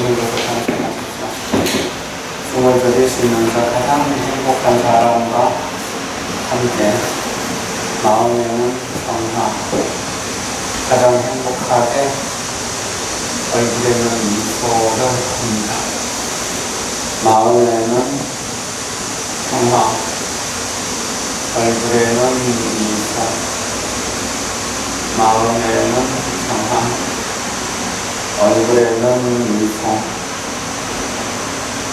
지는 것을 생각합시다. 숨을 들이쉬면서 가장 행복한 사람과 함께 마음에는 평화, 가장 행복하게 얼굴에는 미소를 합니다. 마음에는 평화, 얼굴에는 미소, 마음에는 평화, 얼굴에는 미소,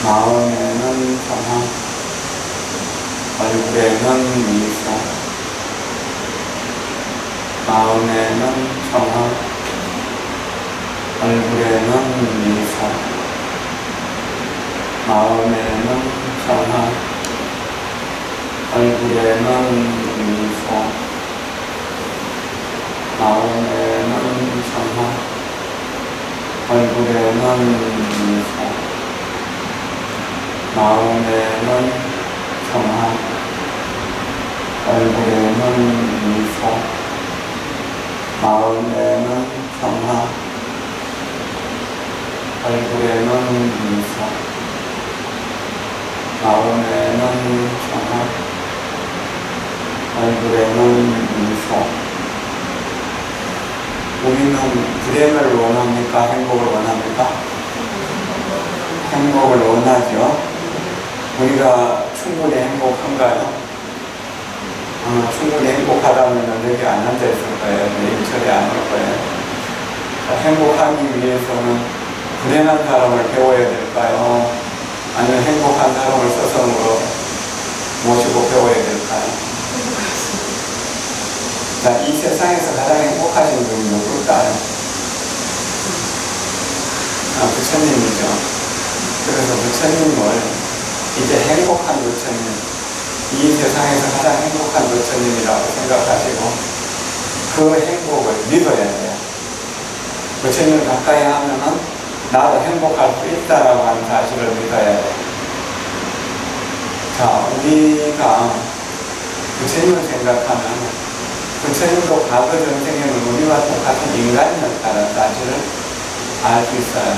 마음에는 평화, 얼굴에는 미소, 마음에는 평화, 얼굴에는 미소, 마음에는 평화, 얼굴에는 미소, 마음에는 얼굴에는 미소, 마음에는 평화, 얼굴에는 미소, 마음에는 평화, 얼굴에는 미소, 마음에는 평화, 얼굴에는 미소. 우리는 불행을 원합니까? 행복을 원합니까? 행복을 원하죠. 우리가 충분히 행복한가요? 어, 충분히 행복하다면 여기 안 앉아 있을 거예요. 내일 철에 안올 거예요. 자, 행복하기 위해서는 불행한 사람을 배워야 될까요? 아니면 행복한 사람을 스승으로 모시고 배워야 될까요? 자, 이 세상에서 가장 행복하신 분이 누굴까요? 아, 부처님이죠. 그래서 부처님을 이제 행복한 부처님, 이 세상에서 가장 행복한 부처님이라고 생각하시고 그 행복을 믿어야 돼요. 부처님을 가까이 하면은 나도 행복할 수 있다라고 하는 사실을 믿어야 돼요. 자, 우리가 부처님을 생각하면 부처님도 과거 전생에는 우리와 똑같은 인간이었다는 사실을 알 수 있어요.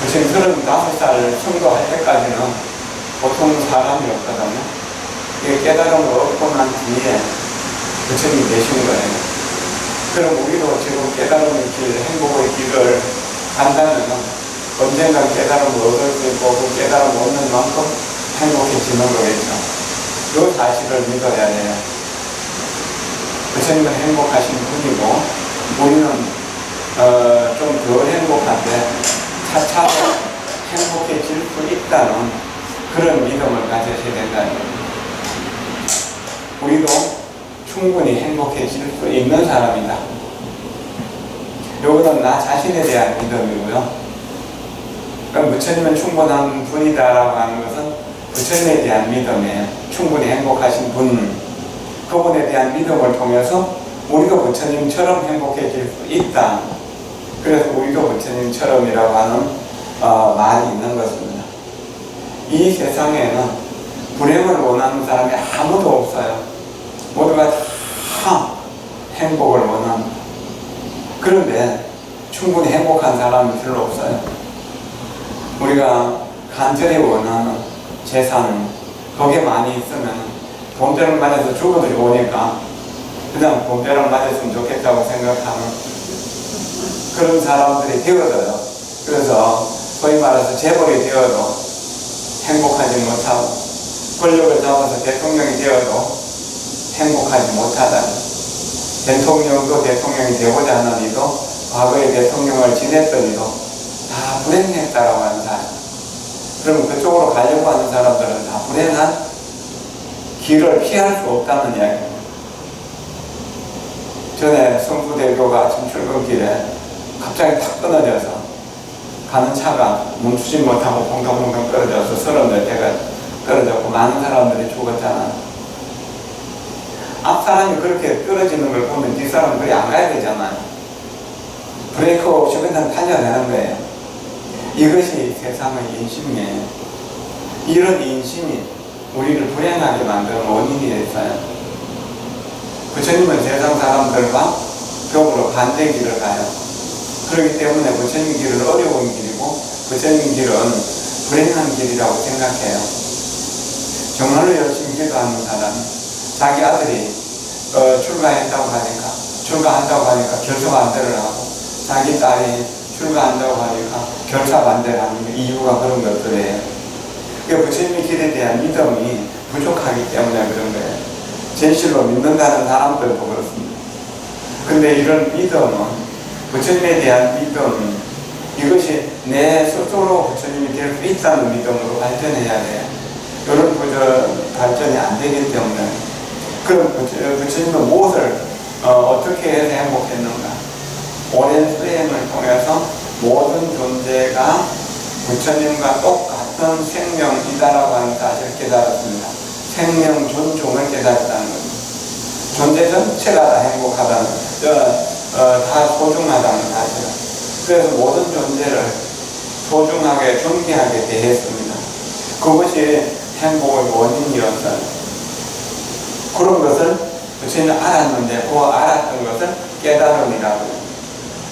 부처님 35살 성도할 때까지는 보통 사람이었거든요. 이게 깨달음을 얻고 난 뒤에 부처님이 되신 거예요. 그럼 우리도 지금 깨달음의 길, 행복의 길을 간다면 언젠가 깨달음을 얻을 수 있고 그 깨달음을 얻는 만큼 행복해지는 거겠죠. 이 사실을 믿어야 돼요. 부처님은 행복하신 분이고 우리는 어, 좀덜 행복한데 차차 행복해질 수 있다는 그런 믿음을 가져야 된다는 겁니다. 우리도 충분히 행복해질 수 있는 사람이다. 요거는 나 자신에 대한 믿음이고요. 그럼 부처님은 충분한 분이다라고 하는 것은 부처님에 대한 믿음이에요. 충분히 행복하신 분. 그분에 대한 믿음을 통해서 우리도 부처님처럼 행복해질 수 있다. 그래서 우리도 부처님처럼이라고 하는 어, 말이 있는 것입니다. 이 세상에는 불행을 원하는 사람이 아무도 없어요. 모두가 다 행복을 원합니다. 그런데 충분히 행복한 사람이 별로 없어요. 우리가 간절히 원하는 재산, 거기에 많이 있으면 bom배를 맞아서 죽어도 좋으니까 그냥 bom배를 맞았으면 좋겠다고 생각하는 그런 사람들이 되어져요. 그래서 소위 말해서 재벌이 되어도 행복하지 못하고 권력을 잡아서 대통령이 되어도 행복하지 못하다. 대통령도 대통령이 되고자 하는 이도 과거에 대통령을 지냈던 이도 다 불행했다라고 하는 사람. 그럼 그쪽으로 가려고 하는 사람들은 다 불행한 길을 피할 수 없다는 이야기입니다. 전에 성수대교가 아침 출근길에 갑자기 탁 끊어져서 가는 차가 멈추지 못하고 펑텅펑텅 떨어져서 서른 몇 대가 떨어졌고 많은 사람들이 죽었잖아. 앞 사람이 그렇게 떨어지는 걸 보면 뒷 사람은 그리 안 가야 되잖아요. 브레이크 없이 그냥 달려내는 거예요. 이것이 세상의 인심이에요. 이런 인심이 우리를 불행하게 만드는 원인이 됐어요. 부처님은 세상 사람들과 벽으로 반대 길을 가요. 그렇기 때문에 부처님 길은 어려운 길이고 부처님 길은 불행한 길이라고 생각해요. 정말로 열심히 기도하는 사람, 자기 아들이 어, 출가했다고 하니까, 출가한다고 하니까 결사 반대를 하고, 자기 딸이 출가한다고 하니까 결사 반대를 하는 게 이유가 그런 것들이에요. 그 부처님의 길에 대한 믿음이 부족하기 때문에 그런 거예요. 진실로 믿는다는 사람들도 그렇습니다. 근데 이런 믿음은 부처님에 대한 믿음 이것이 내 스스로 부처님이 될 수 있다는 믿음으로 발전해야 돼요. 이런 부저 발전이 안 되기 때문에 그럼 부처, 부처님은 무엇을 어, 떻게 해서 행복했는가? 오랜 수행을 통해서 모든 존재가 부처님과 똑같 은 생명이다라고 하는 사실을 깨달았습니다. 생명 존중을 깨달았다는 겁니다. 존재 전체가 다 행복하다는, 어, 어, 다 소중하다는 사실. 그래서 모든 존재를 소중하게, 존귀하게 대했습니다. 그것이 행복의 원인이었어요. 그런 것을 부처님이 알았는데, 그 알았던 것을 깨달음이라고.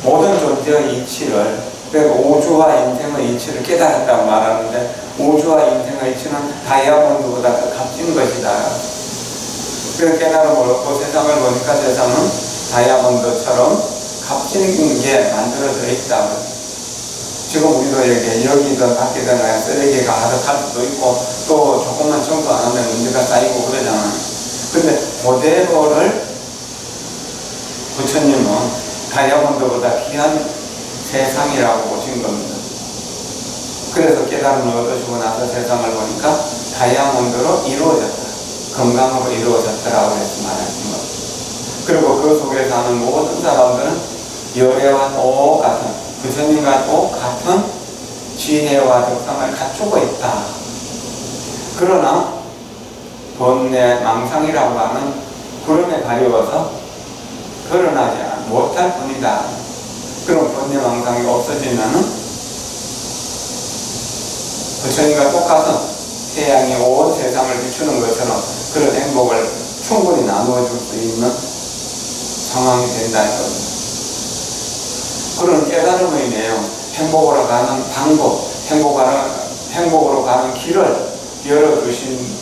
모든 존재의 이치를, 그러니까 우주와 인생의 이치를 깨달았다고 말하는데, 우주와 인생의 이치는 다이아몬드보다 더 값진 것이다. 그 깨달음을 얻고 세상을 보니까 세상은 다이아몬드처럼 값진 게 만들어져 있다. 지금 우리도 이렇게 여기든 밖이든 쓰레기가 가득할 수도 있고 또 조금만 청소 안 하면 문제가 쌓이고 그러잖아. 근데 그대로를 부처님은 다이아몬드보다 귀한 세상이라고 보신 겁니다. 그래서 깨달음을 얻으시고 나서 세상을 보니까 다이아몬드로 이루어졌다. 건강으로 이루어졌다라고 말하신 것. 그리고 그 속에 사는 모든 사람들은 열애와 똑같은, 부처님과 똑같은 지혜와 덕상을 갖추고 있다. 그러나, 번뇌, 망상이라고 하는 구름에 가려워서 드러나지 못할 뿐이다. 그럼 번뇌, 망상이 없어지면은 부처님과 똑같은 태양이 온 세상을 비추는 것처럼 그런 행복을 충분히 나누어 줄 수 있는 상황이 된다는 겁니다. 그런 깨달음의 내용, 행복으로 가는 방법, 행복하는, 행복으로 가는 길을 열어주신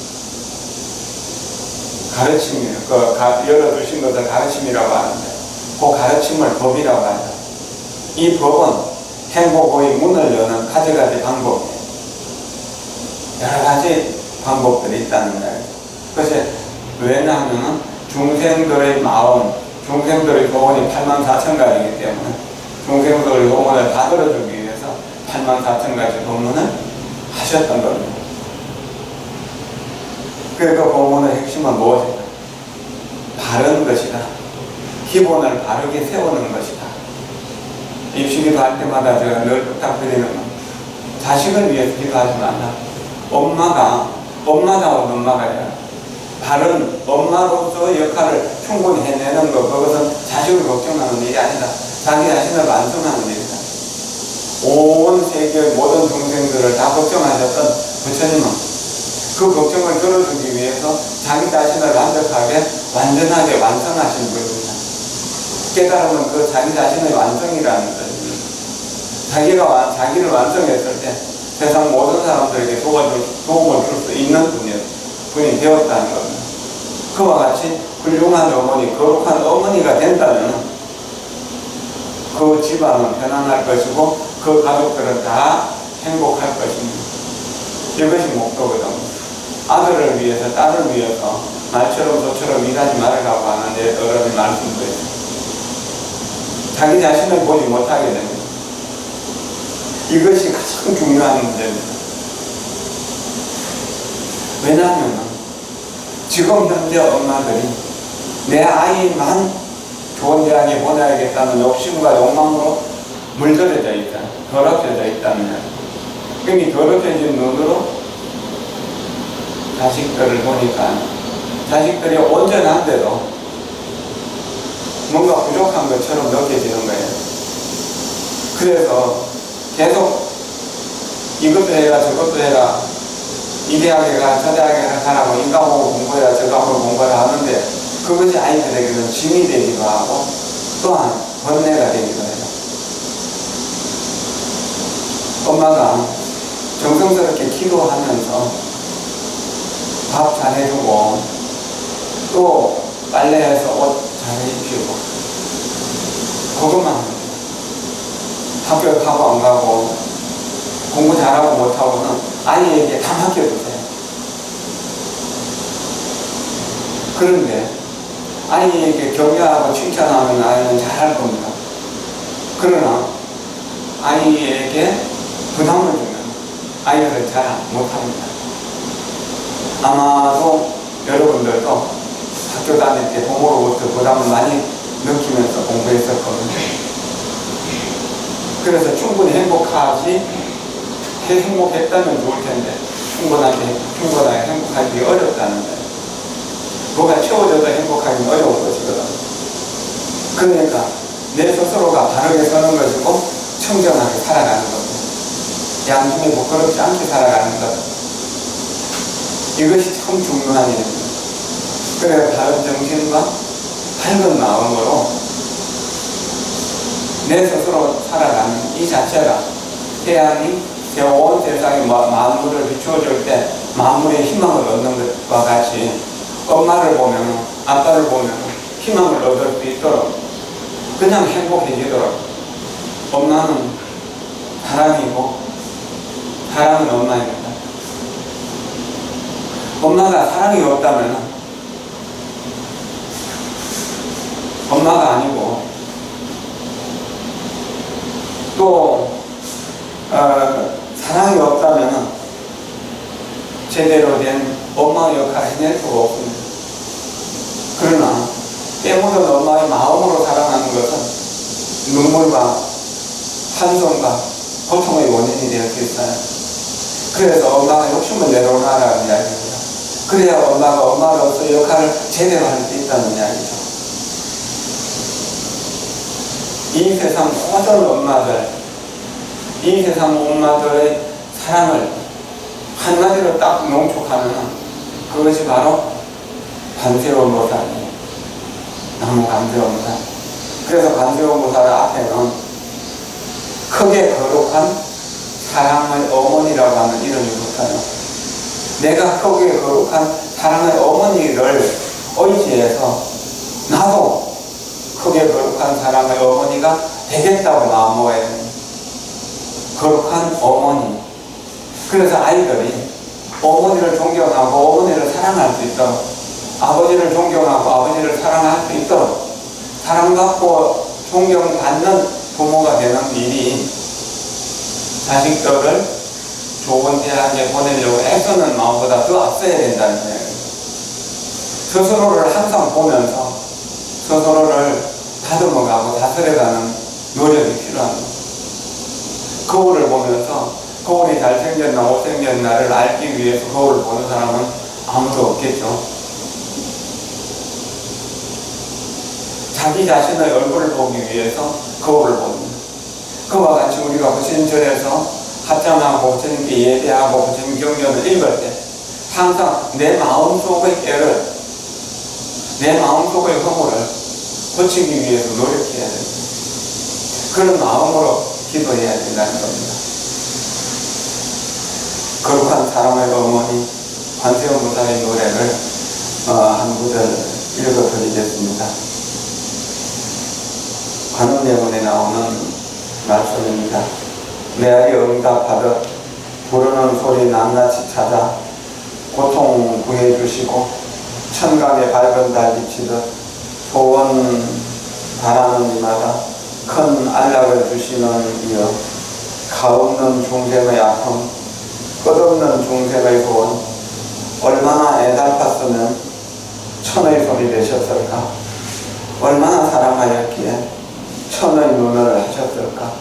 가르침이에요. 그 가, 열어주신 것을 가르침이라고 하는데, 그 가르침을 법이라고 한다. 이 법은 행복의 문을 여는 가지가지 방법이에요. 여러 가지 방법들이 있다는 거예요. 그것이 왜냐하면 중생들의 마음, 중생들의 소원이 8만 4천 가지이기 때문에 중생들의 소원을 다 들어주기 위해서 8만 4천 가지 법문을 하셨던 겁니다. 그러니까 법문의 핵심은 무엇이다? 바른 것이다. 기본을 바르게 세우는 것이다. 입시 기도 할 때마다 제가 늘 부탁드리는 건 자식을 위해서 기도하지 말라. 엄마가 엄마다운 엄마가 아니라 바른 엄마로서 역할을 충분히 해내는 것 그것은 자식을 걱정하는 일이 아니다. 자기 자신을 완성하는 일이다. 온 세계의 모든 동생들을 다 걱정하셨던 부처님은 그 걱정을 들어주기 위해서 자기 자신을 완벽하게 완전하게 완성하신 분입니다. 깨달음은 그 자기 자신의 완성이라는 것입니다. 자기가 완, 자기를 완성했을 때 세상 모든 사람들에게 도와줄, 도움을 줄 수 있는 분이, 분이 되었다는 겁니다. 그와 같이 훌륭한 어머니, 거룩한 어머니가 된다면 그 집안은 편안할 것이고 그 가족들은 다 행복할 것입니다. 이것이 목표거든. 아들을 위해서, 딸을 위해서 말처럼 저처럼 일하지 말라고 하는 여러분의 말씀도 있어요. 자기 자신을 보지 못하게 됩니다. 이것이 가장 중요한 문제입니다. 왜냐하면 지금 현재 엄마들이 내 아이만 좋은 대학에 보내야겠다는 욕심과 욕망으로 물들여져 있다. 더럽혀져 있다는 이미 더럽혀진 눈으로 자식들을 보니까 자식들이 온전한데도 뭔가 부족한 것처럼 느껴지는 거예요. 그래서 계속 이것도 해라 저것도 해라 이 대학에 가 저 대학에 가라고 이 과목을 공부해라 저 과목을 공부해라 하는데 그것이 아이들에게는 짐이 되기도 하고 또한 번뇌가 되기도 해요. 엄마가 정성스럽게 기도하면서 밥 잘해주고 또 빨래해서 옷 잘해주고 그것만 합니다. 학교 가고 안 가고 공부 잘하고 못하고는 아이에게 다 맡겨주세요. 그런데 아이에게 격려하고 칭찬하면 아이는 잘할 겁니다. 그러나 아이에게 부담을 주면 아이들은 잘 못합니다. 아마도 여러분들도 학교 다닐 때 부모로부터 부담을 많이 느끼면서 공부했었거든요. 그래서 충분히 행복하지 해 행복했다면 좋을 텐데 충분하게 충분하게 행복하기 어렵다는 거예요. 뭐가 채워져도 행복하기는 어려운 것이거든. 그러니까 내 스스로가 바르게 서는 것이고 청정하게 살아가는 겁니다. 양심에 부끄럽지 않게 살아가는 것. 이것이 참 중요한 일입니다. 그래 바른 정신과 밝은 마음으로 내 스스로 살아가는 이 자체가 태양이 온 세상에 마- 만물을 비추어줄 때 만물의 희망을 얻는 것과 같이 엄마를 보면 아빠를 보면 희망을 얻을 수 있도록 그냥 행복해지도록 엄마는 사랑이고 사랑은 엄마입니다. 엄마가 사랑이 없다면 엄마가 아니고 또 어, 사랑이 없다면 제대로 된 엄마 역할을 해낼 수가 없습니다. 그러나 때묻은 엄마의 마음으로 사랑하는 것은 눈물과 한손과 고통의 원인이 될 수 있어요. 그래서 엄마가 욕심을 내려놓으라는 이야기입니다. 그래야 엄마가 엄마로서 역할을 제대로 할 수 있다는 이야기죠. 이 세상 모든 엄마들, 이 세상 엄마들의 사랑을 한마디로 딱 농축하면 그것이 바로 관세음 보살이에요. 너무 관세음 보살. 그래서 관세음 보살 앞에는 크게 거룩한 사랑의 어머니라고 하는 이름이 붙어요. 내가 크게 거룩한 사랑의 어머니를 의지해서 나도 크게 거룩한 사랑의 어머니가 되겠다고 됩니다. 거룩한 어머니. 그래서 아이들이 어머니를 존경하고 어머니를 사랑할 수 있도록 아버지를 존경하고 아버지를 사랑할 수 있도록 사랑받고 존경받는 부모가 되는 일이 자식들을 좋은 대학에 보내려고 애쓰는 마음보다 더 앞서야 된다는 거예요. 스스로를 항상 보면서 스스로를 다듬어가고 다스려가는 노력이 필요합니다. 거울을 보면서 거울이 잘생겼나 못생겼나를 알기 위해서 거울을 보는 사람은 아무도 없겠죠. 자기 자신의 얼굴을 보기 위해서 거울을 봅니다. 그와 같이 우리가 부신절에서 합장하고 부처님께 예배하고 부처님 경전을 읽을 때 항상 내 마음속의 깨를 내 마음속의 허물을 고치기 위해서 노력해야 됩니다. 그런 마음으로 기도해야 된다는 겁니다. 거룩한 사람의 어머니 관세음 부사의 노래를 어, 한 구절 읽어드리겠습니다. 관음예문에 나오는 말씀입니다. 메아리 응답하듯 부르는 소리 낱낱이 찾아 고통 구해주시고 천강의 밝은 달 비치듯 소원 바라는 이마다 큰 안락을 주시는 이여 가없는 중생의 아픔 끝없는 중생의 소원 얼마나 애달팠으면 천의 소리 되셨을까? 얼마나 사랑하였기에 천의 눈을 하셨을까?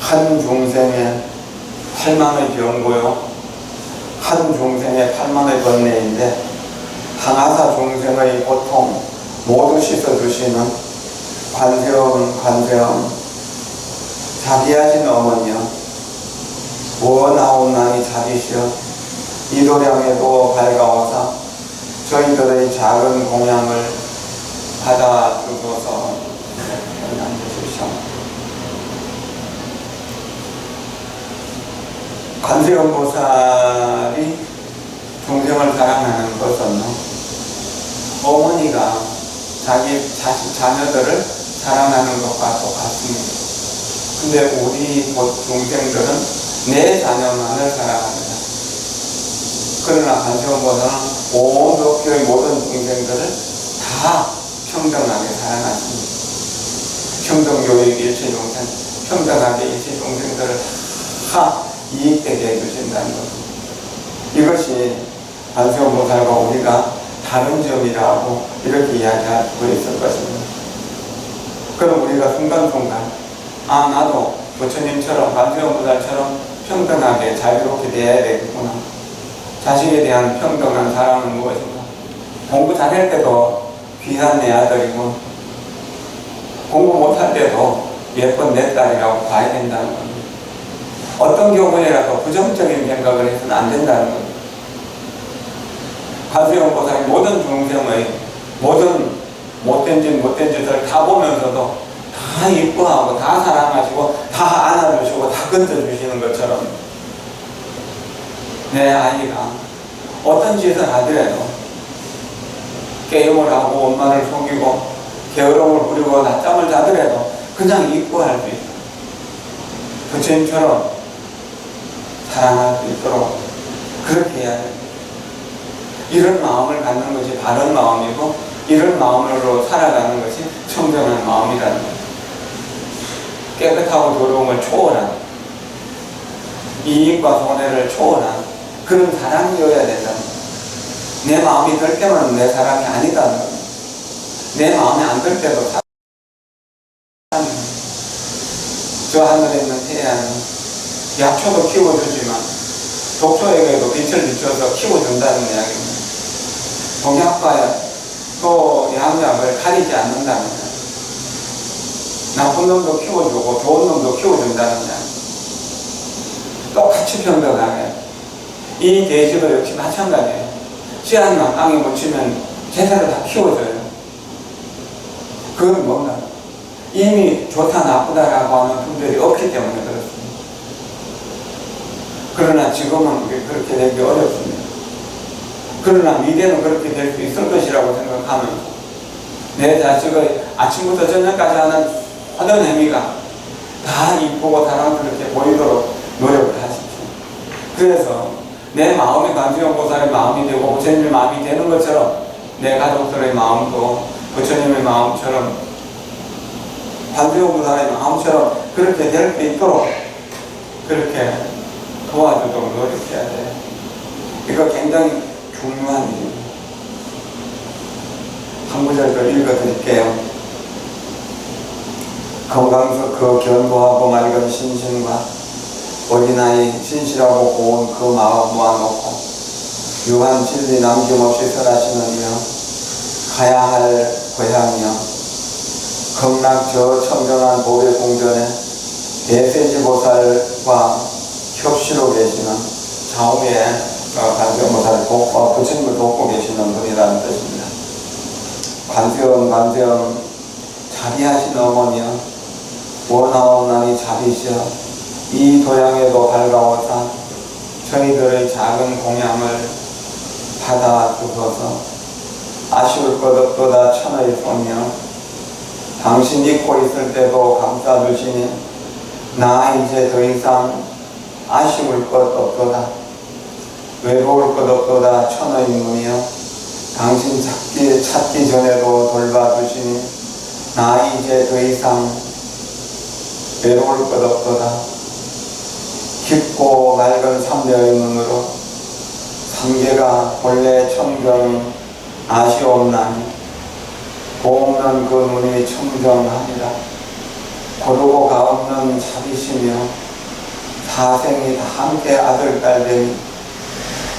한 중생의 팔만의 병고요. 한 중생의 팔만의 번뇌인데 항아사 중생의 고통 모두 씻어주시는 관세음 관세음 자비하신 어머니여 무어나온나니 자비시여 이도량에도 밝아오사 저희들의 작은 공양을 받아주소서 앉으십시오. 관세음 보살이 동생을 사랑하는 것은 어머니가 자기 자식 자녀들을 사랑하는 것과 똑같습니다. 근데 우리 모- 동생들은 내 자녀만을 사랑합니다. 그러나 보살은 온 도쿄의 모든 동생들을 다 평등하게 사랑하십니다. 평등교육 일체 동생, 평등하게 일체 동생들을 다 이익되게 해주신다는 것. 이것이 관세음보살과 우리가 다른 점이라고 이렇게 이야기하고 있을 것입니다. 그럼 우리가 순간순간 아 나도 부처님처럼 관세음보살처럼 평등하게 자유롭게 대해야 되겠구나. 자식에 대한 평등한 사랑은 무엇인가? 공부 잘할 때도 귀한 내 아들이고 공부 못할 때도 예쁜 내 딸이라고 봐야 된다는 겁니다. 어떤 경우에라도 부정적인 생각을 해서는 안 된다는 겁니다. 관세음 보살이 모든 중생의 모든 못된 짓, 못된 짓을 다 보면서도 다 이뻐하고 다 사랑하시고 다 안아주시고 다 건져주시는 것처럼 내 아이가 어떤 짓을 하더라도 게임을 하고 엄마를 속이고 게으름을 부리고 낮잠을 자더라도 그냥 이뻐할 수 있어. 부처님처럼 사랑할 수 있도록 그렇게 해야 돼. 이런 마음을 갖는 것이 바른 마음이고 이런 마음으로 살아가는 것이 청정한 마음이라는 거예요. 깨끗하고 더러움을 초월한 이익과 손해를 초월한 그런 사랑이어야 된다는 거예요. 내 마음이 들 때만 내 사랑이 아니다는 거예요. 내 마음이 안 들 때도 사랑이 저 하늘에 있는 태양은 약초도 키워주지만 독초에게도 빛을 비춰서 키워준다는 이야기입니다. 동약과 또 양약을 가리지 않는다는 거예요. 나쁜 놈도 키워주고 좋은 놈도 키워준다는 이야기. 똑같이 평등하게. 이 돼지도 역시 마찬가지예요. 씨앗만 땅에 묻히면 제대로 다 키워져요. 그건 뭔가 이미 좋다 나쁘다라고 하는 분들이 없기 때문에 그렇습니다. 그러나 지금은 그렇게 되기 어렵습니다. 그러나 미래는 그렇게 될 수 있을 것이라고 생각하면 내 자식의 아침부터 저녁까지 하는 모든 행위가 다 이쁘고 사랑스럽게 보이도록 노력을 하십시오. 그래서 내 마음이 관세음 보살의 마음이 되고 부처님의 마음이 되는 것처럼 내 가족들의 마음도 부처님의 마음처럼 관세음 보살의 마음처럼 그렇게 될 수 있도록 그렇게 도와주도록 노력해야 돼요. 이거 굉장히 일입니다. 한 구절 더 읽어드릴게요. 건강서 그 견고하고 맑은 신신과 어린아이 신실하고 고운 그 마음 모아놓고 유한 진리 남김없이 설하시느며 가야 할 고향이여 극락 저 청정한 보배 공전에 대세지 보살과 협시로 계시는 좌우에 관세음보살 돕고 부처님을 돕고 계시는 분이라는 뜻입니다. 관세음 관세음 자비하신 어머니여 원하옵나니 자비시여 이 도양에도 밝아오사 저희들의 작은 공양을 받아 주소서. 아쉬울 것 없도다 천의 손이여 당신 잊고 있을 때도 감싸주시니 나 이제 더 이상 아쉬울 것 없도다 외로울 것 없도다 천의 문이여 당신 찾기, 찾기 전에도 돌봐주시니 나 이제 더 이상 외로울 것 없도다. 깊고 맑은 삼려의 눈으로 삼계가 본래 청정 아쉬옵나니 고없는 그 눈이 청정하니라. 고르고 가없는 자비시며 사생이 다 함께 아들 딸되니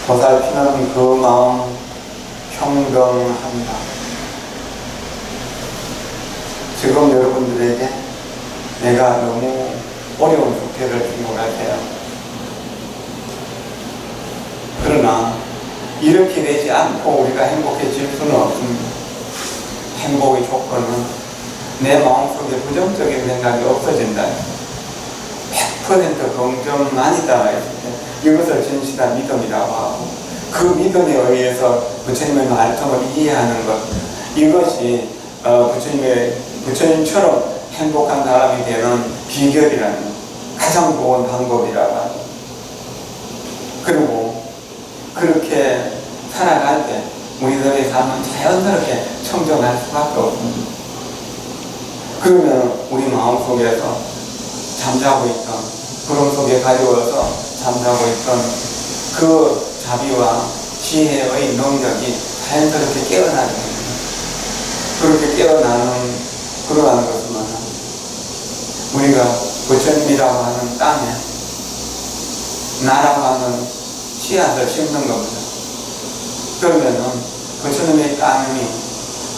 보살피는 그 마음 평등합니다. 지금 여러분들에게 내가 너무 어려운 숙제를 준것 같아요. 그러나 이렇게 되지 않고 우리가 행복해질 수는 없습니다. 행복의 조건은 내 마음속에 부정적인 생각이 없어진다. 100% 긍정만이다. 했을 때 이것을 진실한 믿음이라고 하고 그 믿음에 의해서 부처님의 말씀을 이해하는 것 이것이 어, 부처님의 부처님처럼 행복한 사람이 되는 비결이라는 가장 좋은 방법이라고 하고 그리고 그렇게 살아갈 때 우리들의 삶은 자연스럽게 청정할 수밖에 없습니다. 그러면 우리 마음속에서 잠자고 있던 구름 속에 가려워서 잠자고 있던 그 자비와 지혜의 능력이 자연스럽게 깨어나게 됩니다. 그렇게 깨어나는 그러한 것은 우리가 부처님이라고 하는 땅에 나라고 하는 씨앗을 심는 겁니다. 그러면은 부처님의 땅이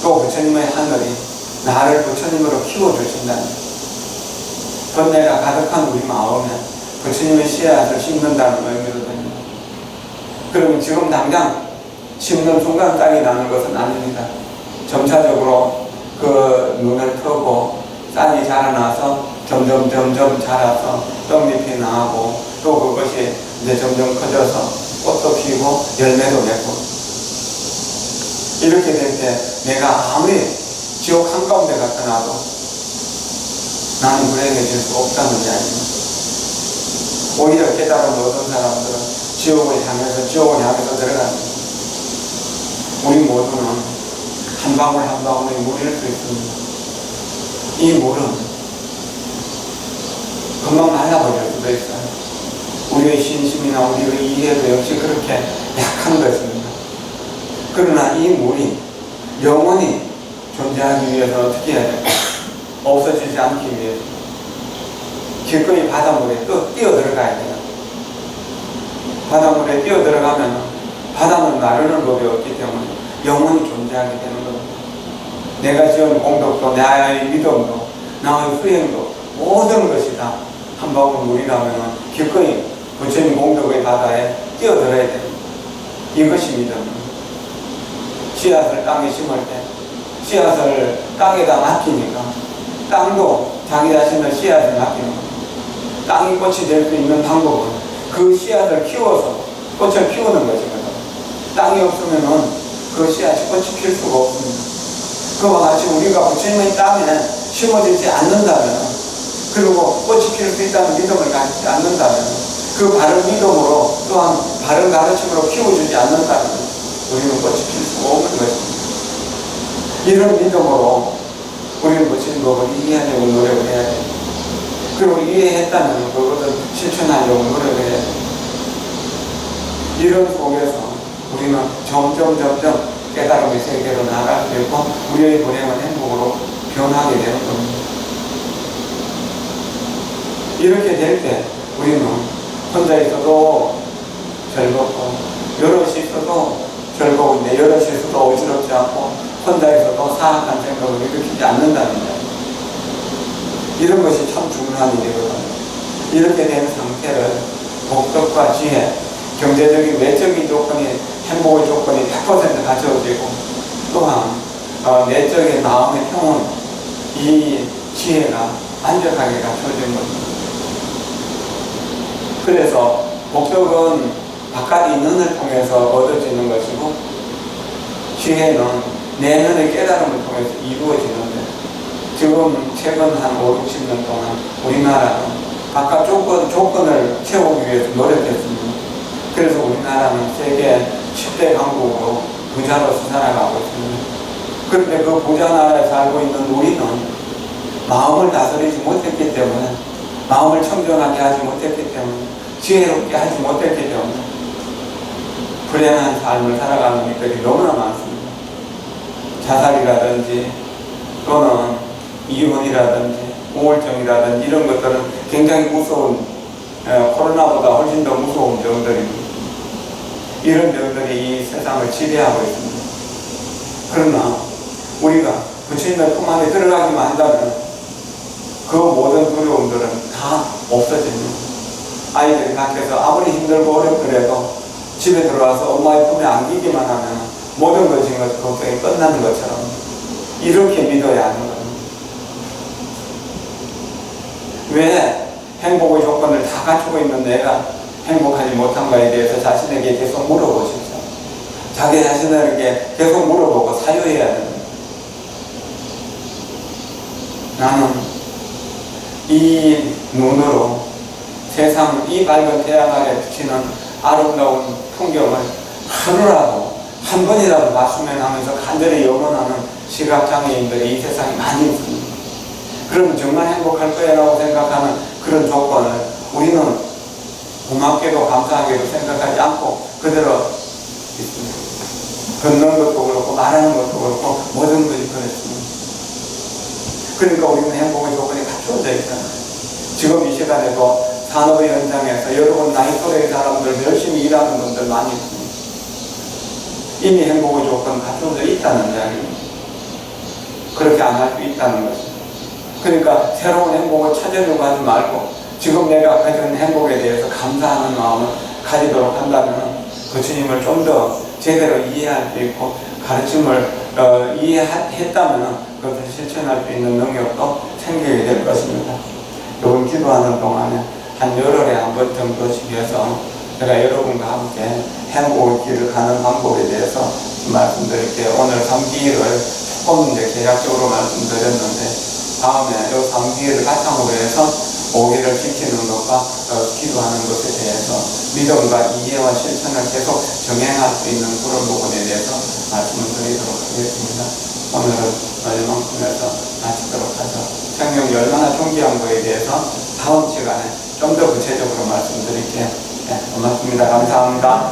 또 부처님의 하늘이 나를 부처님으로 키워주신다는 번뇌가 가득한 우리 마음에 부처님의 씨앗을 심는다는 됩니다. 그러면 지금 당장 심는 순간 땅이 나는 것은 아닙니다. 점차적으로 그 눈을 트고 쌀이 자라나서 점점 점점 자라서 떡잎이 나고 또 그것이 이제 점점 커져서 꽃도 피고 열매도 맺고 이렇게 될 때 내가 아무리 지옥 한가운데 갔다 놔도 나는 불행해질 수 없다는 이야기입니다. 오히려 깨달음 얻은 사람들은 지옥을 향해서 지옥을 향해서 들어갑니다. 우리 모두는 한 방울 한 방울의 물일 수 있습니다. 이 물은 금방 말라버릴 수도 있어요. 우리의 신심이나 우리의 이해도 역시 그렇게 약한 것입니다. 그러나 이 물이 영원히 존재하기 위해서 어떻게 해야 돼요? 없어지지 않기 위해서 기꺼이 바닷물에 또 뛰어 들어가야 돼요. 바닷물에 뛰어 들어가면 바다는 나르는 법이 없기 때문에 영원히 존재하게 되는 겁니다. 내가 지은 공덕도, 나의 믿음도, 나의 수행도 모든 것이 다 한 방울 물이라면 기꺼이 부처님 공덕의 바다에 뛰어들어야 됩니다. 이것이 믿음입니다. 씨앗을 땅에 심을 때 씨앗을 땅에다 맡기니까 땅도 자기 자신을 씨앗을 맡기는 겁니다. 땅이 꽃이 될 수 있는 방법은 그 씨앗을 키워서 꽃을 키우는 것입니다. 땅이 없으면은 그 씨앗이 꽃이 필 수가 없습니다. 그와 같이 우리가 부처님의 땅에 심어지지 않는다면 그리고 꽃이 필 수 있다는 믿음을 가지지 않는다면 그 바른 믿음으로 또한 바른 가르침으로 키워주지 않는다면 우리는 꽃이 필 수가 없는 것입니다. 이런 믿음으로 우리는 부처님 법을 이해하려고 노력을 해야 돼요. 그리고 이해했다면 그것을 실천하려고 노력을 해야 돼요. 이런 속에서 우리는 점점 점점 깨달음의 세계로 나아갈 수 있고 우리의 불행은 행복으로 변하게 되는 겁니다. 이렇게 될 때 우리는 혼자 있어도 즐겁고 여럿이 있어도 즐거운데 여럿이 있어도 어지럽지 않고 혼자 있어도 사악한 생각을 일으키지 않는다는 거예요. 이런 것이 참 중요한 일이거든요. 이렇게 된 상태를 복덕과 지혜, 경제적인 외적인 조건이 행복의 조건이 100% 갖춰지고 또한 어, 내적인 마음의 평온 이 지혜가 완벽하게 갖춰진 겁니다. 그래서 복덕은 바깥 있는을 통해서 얻어지는 것이고 지혜는 내면의 깨달음을 통해서 이루어지는데 지금 최근 한 5, 60년 동안 우리나라는 바깥 조건, 조건을 채우기 위해서 노력했습니다. 그래서 우리나라는 세계 10대 강국으로 부자로서 살아가고 있습니다. 그런데 그 부자 나라에 살고 있는 우리는 마음을 다스리지 못했기 때문에 마음을 청정하게 하지 못했기 때문에 지혜롭게 하지 못했기 때문에 불행한 삶을 살아가는 일들이 너무나 많습니다. 자살이라든지 또는 이혼이라든지 우울증이라든지 이런 것들은 굉장히 무서운 에, 코로나보다 훨씬 더 무서운 병들입니다. 이런 병들이 이 세상을 지배하고 있습니다. 그러나 우리가 부처님의 품 안에 들어가기만 한다면 그 모든 두려움들은 다 없어집니다. 아이들이 밖에서 아무리 힘들고 어렵더라도 집에 들어와서 엄마의 품에 안기기만 하면 모든 것이 걱정이 끝나는 것처럼 이렇게 믿어야 하는 겁니다. 왜 행복의 조건을 다 갖추고 있는 내가 행복하지 못한 거에 대해서 자신에게 계속 물어보십시오. 자기 자신에게 계속 물어보고 사유해야 됩니다. 나는 이 눈으로 세상 이 밝은 태양 아래 비치는 아름다운 풍경을 하루라도 한 번이라도 봤으면 하면서 간절히 염원하는 시각장애인들이 이 세상에 많이 있습니다. 그럼 정말 행복할 거야라고 생각하는 그런 조건을 우리는 고맙게도 감사하게도 생각하지 않고 그대로 있습니다. 걷는 것도 그렇고 말하는 것도 그렇고 모든 것이 그렇습니다. 그러니까 우리는 행복의 조건이 갖추어져 있잖아요. 지금 이 시간에도 산업의 현장에서 여러분 나이 또래의 사람들 열심히 일하는 분들 많이 있습니다. 이미 행복의 조건 갖춰져 있다는 이야기입니다. 그렇게 안 할 수 있다는 것입니다. 그러니까 새로운 행복을 찾으려고 하지 말고 지금 내가 가진 행복에 대해서 감사하는 마음을 가지도록 한다면 그 주님을 좀 더 제대로 이해할 수 있고 가르침을 어, 이해했다면 그것을 실천할 수 있는 능력도 생기게 될 것입니다. 요번 기도하는 동안에 한 열흘에 한 번 정도씩 해서 제가 여러분과 함께 행복의 길을 가는 방법에 대해서 말씀드릴게요. 오늘 3기를 조금 이제 계략적으로 말씀드렸는데 다음에 이 3기를 바탕으로 해서 5기를 지키는 것과 어, 기도하는 것에 대해서 믿음과 이해와 실천을 계속 정행할 수 있는 그런 부분에 대해서 말씀을 드리도록 하겠습니다. 오늘은 얼만큼에서 마치도록 하죠. 생명이 얼마나 존귀한 거에 대해서 다음 시간에 좀 더 구체적으로 말씀드릴게요. 네, 고맙습니다. 감사합니다.